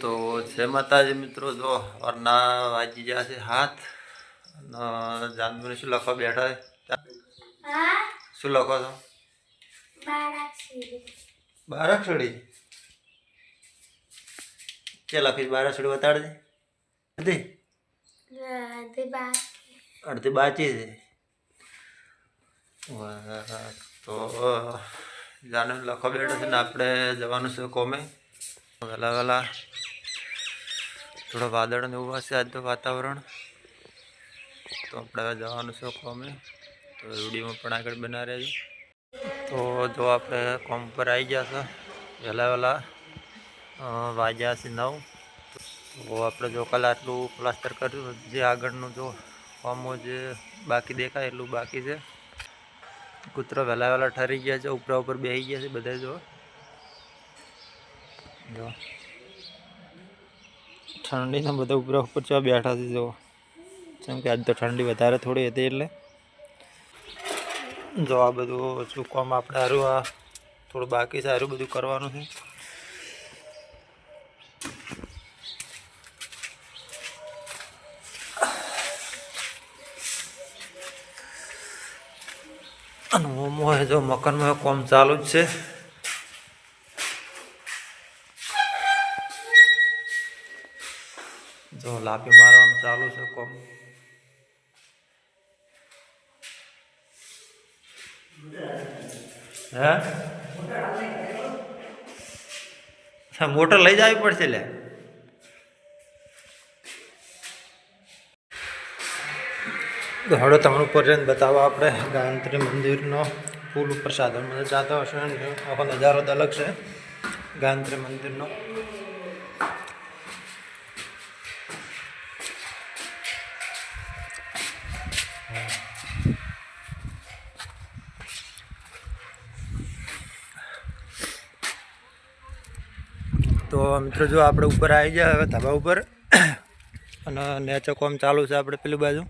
તો જય માતાજી મિત્રો જો અરના વાજી ગયા છે હાથ. જાનવીને શું લખવા બેઠા છે? શું લખો છો? બારાક્ષી બારાક્ષડી કે લખી બારાક્ષડી બતાડજે. અડધી? અડધી બાચી છે. તો જાનવી લખવા બેઠો છે ને આપણે જવાનું છે કોમે. વહેલા વહેલા થોડો વાદળ ને ઊભા છે આજ તો વાતાવરણ. તો આપણે જવાનું છે કોમે. તો વિડીયોમાં પણ આગળ બના રહેજો. તો જો આપણે કોમ પર આવી ગયા છે. વહેલા વહેલા વાગ્યા છે નવ. તો આપણે જો કાલે આટલું પ્લાસ્ટર કર્યું જે આગળનું જો ફોર્મો જે બાકી દેખાય એટલું બાકી છે. કૂતરો વહેલા વહેલા ઠરી ગયા છે, ઉપરા ઉપર બેસી ગયા છે બધા જો. જો. ઠંડીના બધા ઉપરા ઉપર ચા બેઠા છે જો જેમ કે આજ તો ઠંડી વધારે થોડી હતી એટલે. જો આ બધું શું કામ આપણે હારું આ થોડું બાકી છે સારું બધું કરવાનું છે. અને મોમો જો મકાનમાં કોમ ચાલુ જ છે. જો મારવાનું ચાલુ છે કોમ. હે? મોટર લઈ જવી પડશે લે. હળો તમારું ઉપર બતાવો આપણે ગાયત્રી મંદિરનો પુલ ઉપર સાધન જાતા હશે આખો નજારો અલગ છે. ગાયત્રી મંદિરનો. તો મિત્રો જો આપણે ઉપર આવી ગયા હવે ધાબા ઉપર. અને નેચો કોમ ચાલુ છે આપણે પેલી બાજુ.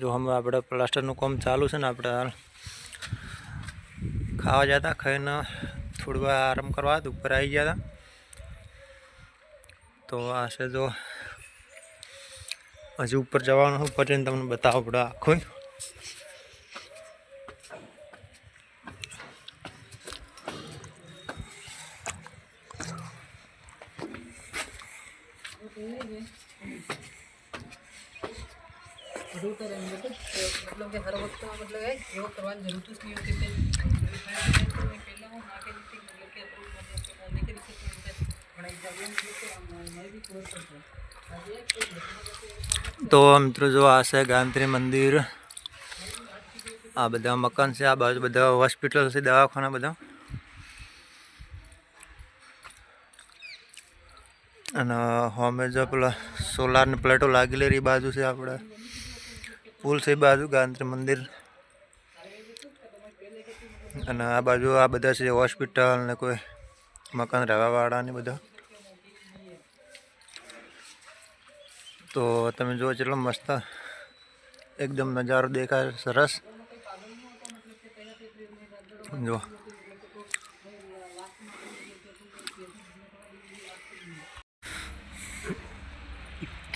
જો હમણાં આપણે પ્લાસ્ટરનું કામ ચાલુ છે ને આપણે ખાવા જતા, ખાઈને થોડી આરામ કરવા ઉપર આવી ગયા હતા. તો આ છે જો હજી ઉપર જવાનું ઉપર જઈને તમને બતાવો પડે આખું. તો મિત્રો જો આ છે ગાંત્રી મંદિર. આ બધા મકાન છે, આ બાજુ બધા હોસ્પિટલ છે, દવાખાના બધા. અને હોમે જો પેલા સોલારની પ્લેટો લાગેલી બાજુ છે આપણે પુલ છે બાજુ ગાંધી મંદિર. અને આ બાજુ આ બધા છે હોસ્પિટલ ને કોઈ મકાન રહેવાવાળા ને બધા. તો તમે જુઓ કેટલો મસ્ત એકદમ નજારો દેખાય સરસ. જો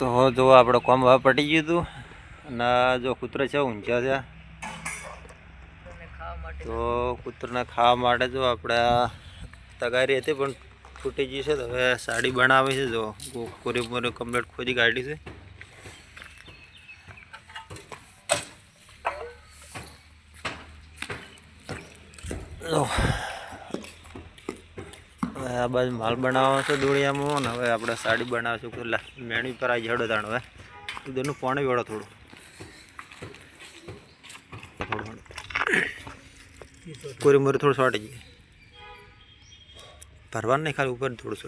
તો જો આપણે કોમ વા પટી ગયું હતું. અને જો કૂતરા છે, ઊંઝા છે. તો કૂતરને ખાવા માટે જો આપણે તગારી હતી, પણ ફૂટી ગઈ છે. તો હવે સાડી બનાવી છે, જો કોરી મોરી કમ્પ્લેટ ખોદી કાઢી છે. જો. આ બાજુ માલ બનાવવાનો છે દોડિયામાં ને હવે આપણે સાડી બનાવીશું તો લા મેણી પર આવી જડો તાણ હવે દૂધનું પાણી વેળો થોડું. થોડું કોરી મોરી થોડું સોટી જાય ભરવાનું નહીં ખાલી ઉપર? થોડું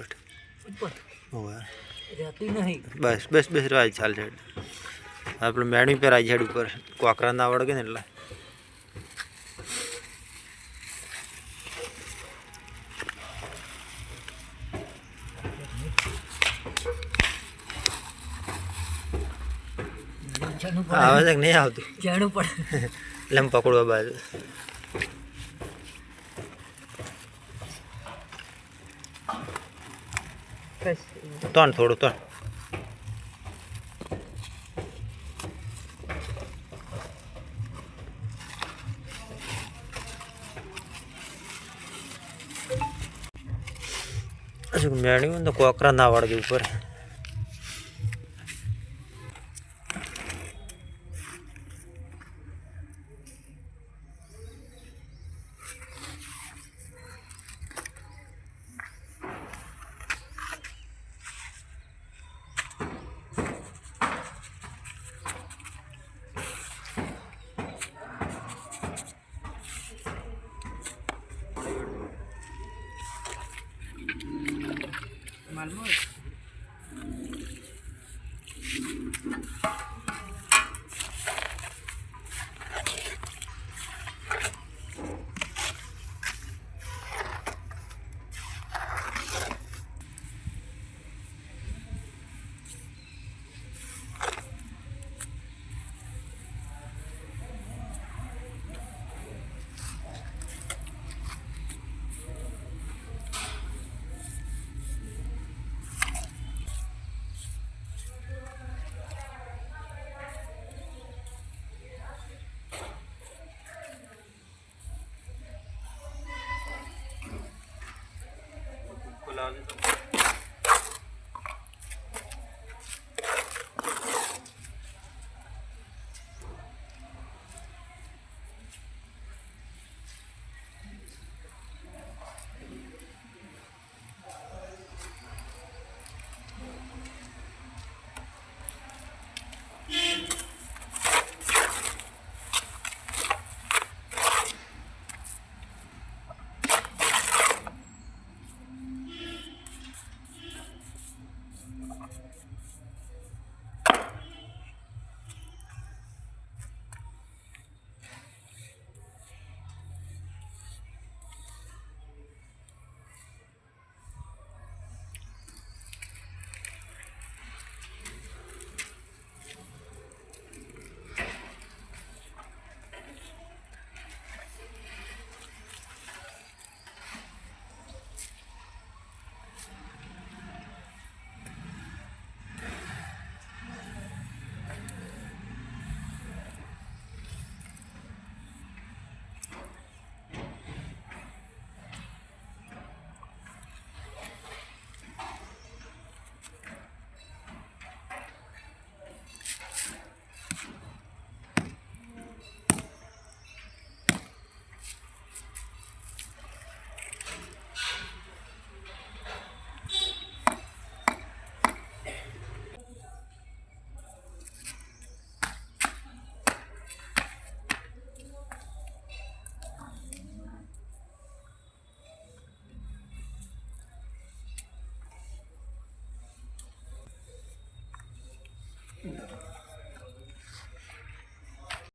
નહીં. બસ બસ બસ રાજ ચાલ છે. આપણે મેણી પર આવી છે ઉપર કોકરા ના વળગે ને એટલે. આવે છે કે નહીં આવતું. જાણું પડે. એટલે પકડવા બાજુ. તણ ત્રણ થોડું ત્રણ મેળવ્યું તો કોકરા ના વાળજો ઉપર. Mal Malmö.